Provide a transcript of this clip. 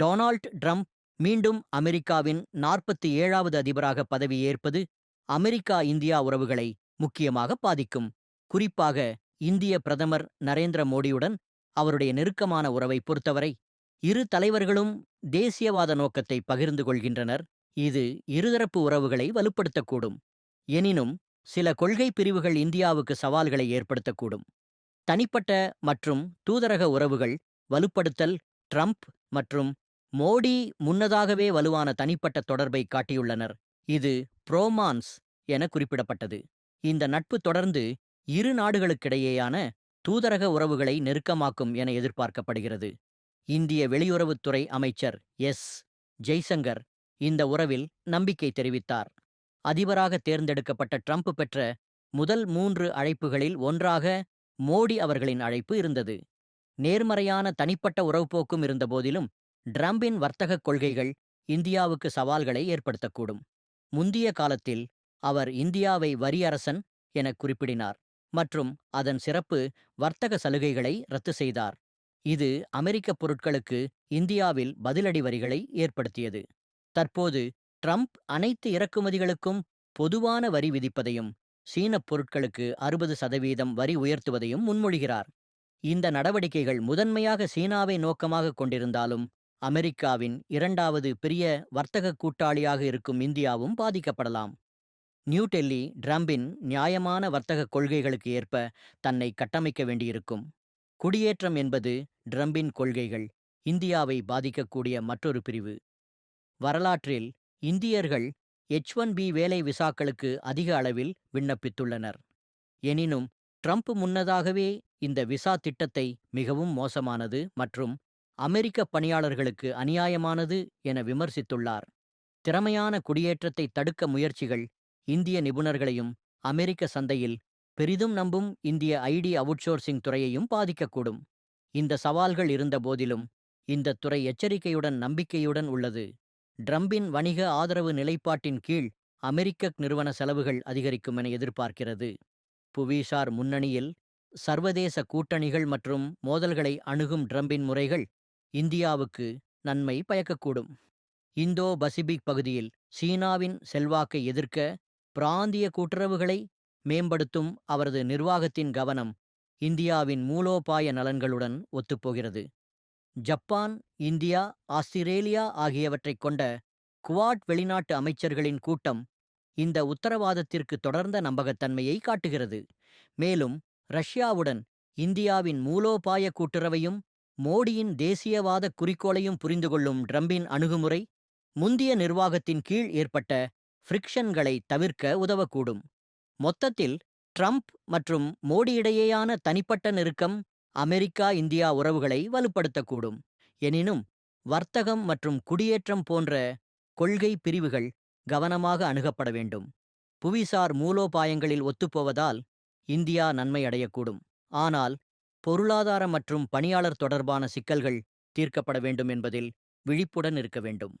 Donald Trump மீண்டும் அமெரிக்காவின் நாற்பத்தி ஏழாவது அதிபராக பதவியேற்பது அமெரிக்கா இந்தியா உறவுகளை முக்கியமாக பாதிக்கும். குறிப்பாக இந்திய பிரதமர் நரேந்திர மோடியுடன் அவருடைய நெருக்கமான உறவை பொறுத்தவரை இரு தலைவர்களும் தேசியவாத நோக்கத்தை பகிர்ந்து கொள்கின்றனர். இது இருதரப்பு உறவுகளை வலுப்படுத்தக்கூடும். எனினும் சில கொள்கை பிரிவுகள் இந்தியாவுக்கு சவால்களை ஏற்படுத்தக்கூடும். தனிப்பட்ட மற்றும் தூதரக உறவுகள் வலுப்படுத்தல் ட்ரம்ப் மற்றும் மோடி முன்னதாகவே வலுவான தனிப்பட்ட தொடர்பை காட்டியுள்ளனர். இது புரோமான்ஸ் என குறிப்பிடப்பட்டது. இந்த நட்பு தொடர்ந்து இரு நாடுகளுக்கிடையேயான தூதரக உறவுகளை நெருக்கமாக்கும் என எதிர்பார்க்கப்படுகிறது. இந்திய வெளியுறவுத்துறை அமைச்சர் எஸ். ஜெய்சங்கர் இந்த உறவில் நம்பிக்கை தெரிவித்தார். அதிபராக தேர்ந்தெடுக்கப்பட்ட ட்ரம்ப் பெற்ற முதல் மூன்று அழைப்புகளில் ஒன்றாக மோடி அவர்களின் அழைப்பு இருந்தது. நேர்மறையான தனிப்பட்ட உறவுப்போக்கும் இருந்தபோதிலும் டிரம்பின் வர்த்தகக் கொள்கைகள் இந்தியாவுக்கு சவால்களை ஏற்படுத்தக்கூடும். முந்திய காலத்தில் அவர் இந்தியாவை வரியரசன் என குறிப்பிடினார் மற்றும் அதன் சிறப்பு வர்த்தக சலுகைகளை ரத்து செய்தார். இது அமெரிக்க பொருட்களுக்கு இந்தியாவில் பதிலடி வரிகளை ஏற்படுத்தியது. தற்போது ட்ரம்ப் அனைத்து இறக்குமதிகளுக்கும் பொதுவான வரி விதிப்பதையும் சீனப் பொருட்களுக்கு அறுபது சதவீதம் வரி உயர்த்துவதையும் முன்மொழிகிறார். இந்த நடவடிக்கைகள் முதன்மையாக சீனாவை நோக்கமாக கொண்டிருந்தாலும் அமெரிக்காவின் இரண்டாவது பெரிய வர்த்தக கூட்டாளியாக இருக்கும் இந்தியாவும் பாதிக்கப்படலாம். நியூ டெல்லி ட்ரம்பின் நியாயமான வர்த்தக கொள்கைகளுக்கு ஏற்ப தன்னை கட்டமைக்க வேண்டியிருக்கும். குடியேற்றம் என்பது ட்ரம்பின் கொள்கைகள் இந்தியாவை பாதிக்கக்கூடிய மற்றொரு பிரிவு. வரலாற்றில் இந்தியர்கள் எச் ஒன் பி வேலை விசாக்களுக்கு அதிக அளவில் விண்ணப்பித்துள்ளனர். எனினும் ட்ரம்ப் முன்னதாகவே இந்த விசா திட்டத்தை மிகவும் மோசமானது மற்றும் அமெரிக்க பணியாளர்களுக்கு அநியாயமானது என விமர்சித்துள்ளார். திறமையான குடியேற்றத்தை தடுக்க முயற்சிகள் இந்திய நிபுணர்களையும் அமெரிக்க சந்தையில் பெரிதும் நம்பும் இந்திய ஐடி அவுட்சோர்சிங் துறையையும் பாதிக்கக்கூடும். இந்த சவால்கள் இருந்தபோதிலும் இந்த துறை எச்சரிக்கையுடன் நம்பிக்கையுடன் உள்ளது. ட்ரம்பின் வணிக ஆதரவு நிலைப்பாட்டின் கீழ் அமெரிக்க நிறுவன செலவுகள் அதிகரிக்கும் என எதிர்பார்க்கிறது. புவிசார் முன்னணியில் சர்வதேச கூட்டணிகள் மற்றும் மோதல்களை அணுகும் ட்ரம்பின் முறைகள் இந்தியாவுக்கு நன்மை பயக்கக்கூடும். இந்தோ பசிபிக் பகுதியில் சீனாவின் செல்வாக்கை எதிர்க்க பிராந்திய கூட்டுறவுகளை மேம்படுத்தும் அவரது நிர்வாகத்தின் கவனம் இந்தியாவின் மூலோபாய நலன்களுடன் ஒத்துப்போகிறது. ஜப்பான் இந்தியா ஆஸ்திரேலியா ஆகியவற்றைக் கொண்ட குவாட் வெளிநாட்டு அமைச்சர்களின் கூட்டம் இந்த உத்தரவாதத்திற்கு தொடர்ந்த நம்பகத்தன்மையை காட்டுகிறது. மேலும் ரஷ்யாவுடன் இந்தியாவின் மூலோபாய கூட்டுறவையும் மோடியின் தேசியவாத குறிக்கோளையும் புரிந்து கொள்ளும் ட்ரம்பின் அணுகுமுறை முந்திய நிர்வாகத்தின் கீழ் ஏற்பட்ட ஃப்ரிக்ஷன்களை தவிர்க்க உதவக்கூடும். மொத்தத்தில் ட்ரம்ப் மற்றும் மோடியிடையேயான தனிப்பட்ட நெருக்கம் அமெரிக்கா இந்தியா உறவுகளை வலுப்படுத்தக்கூடும். எனினும் வர்த்தகம் மற்றும் குடியேற்றம் போன்ற கொள்கை பிரிவுகள் கவனமாக அணுகப்பட வேண்டும். புவிசார் மூலோபாயங்களில் ஒத்துப்போவதால் இந்தியா நன்மை அடையக்கூடும் ஆனால் பொருளாதார மற்றும் பணியாளர் தொடர்பான சிக்கல்கள் தீர்க்கப்பட வேண்டும் என்பதில் விழிப்புடன் இருக்க வேண்டும்.